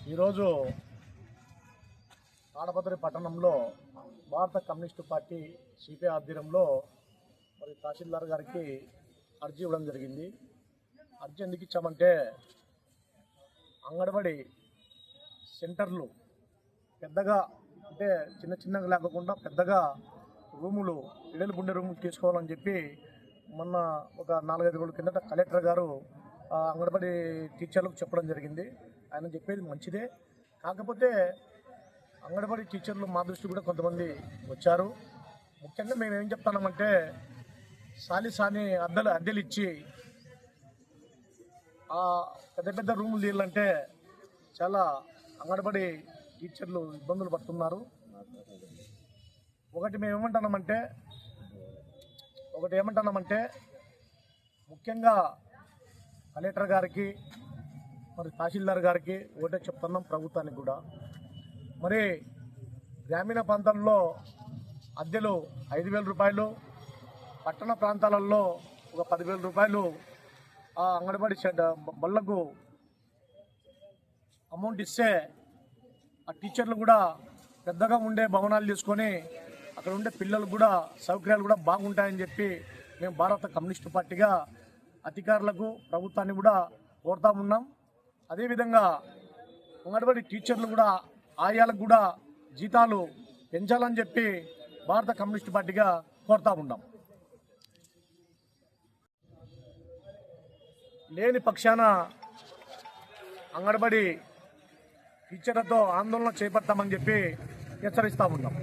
ఈరోజు తాడపత్రి పట్టణంలో భారత కమ్యూనిస్టు పార్టీ సిపిఐ ఆధ్వర్యంలో మరి తహసీల్దార్ గారికి అర్జీ ఇవ్వడం జరిగింది. అర్జీ ఎందుకు ఇచ్చామంటే అంగన్వాడి సెంటర్లు పెద్దగా అంటే చిన్న చిన్నగా లేకుండా పెద్దగా రూములు ఇడలు గుండె రూములు తీసుకోవాలని చెప్పి మొన్న ఒక నాలుగైదు రోజుల కిందట కలెక్టర్ గారు ఆ, టీచర్లకు చెప్పడం జరిగింది. ఆయన చెప్పేది మంచిదే. కాకపోతే అంగన్వాడీ టీచర్లు మా దృష్టి కూడా కొంతమంది వచ్చారు. ముఖ్యంగా మేము ఏం చెప్తున్నామంటే సాలి సాని అద్దెలు అద్దెలు ఇచ్చి ఆ పెద్ద పెద్ద రూములు తీయాలంటే చాలా అంగన్వాడీ టీచర్లు ఇబ్బందులు పడుతున్నారు. ఒకటి మేము ఏమంటున్నామంటే ఒకటి ఏమంటున్నామంటే ముఖ్యంగా కలెక్టర్ గారికి మరి తహసీల్దార్ గారికి ఒకటే చెప్తున్నాం ప్రభుత్వానికి కూడా. మరి గ్రామీణ ప్రాంతాల్లో అద్దెలు ఐదు వేల రూపాయలు పట్టణ ప్రాంతాలలో ఒక పదివేల రూపాయలు ఆ అంగన్వాడీ బళ్ళకు అమౌంట్ ఇస్తే ఆ టీచర్లు కూడా పెద్దగా ఉండే భవనాలు తీసుకొని అక్కడ ఉండే పిల్లలు కూడా సౌకర్యాలు కూడా బాగుంటాయని చెప్పి మేము భారత కమ్యూనిస్టు పార్టీగా అధికారులకు ప్రభుత్వాన్ని కూడా కోరుతా ఉన్నాం. అదేవిధంగా అంగన్వాడీ టీచర్లు కూడా ఆయాలకు కూడా జీతాలు పెంచాలని చెప్పి భారత కమ్యూనిస్టు పార్టీగా కోరుతా ఉన్నాం. లేని పక్షాన అంగన్వాడీ టీచర్లతో ఆందోళన చేపడతామని చెప్పి హెచ్చరిస్తా ఉన్నాం.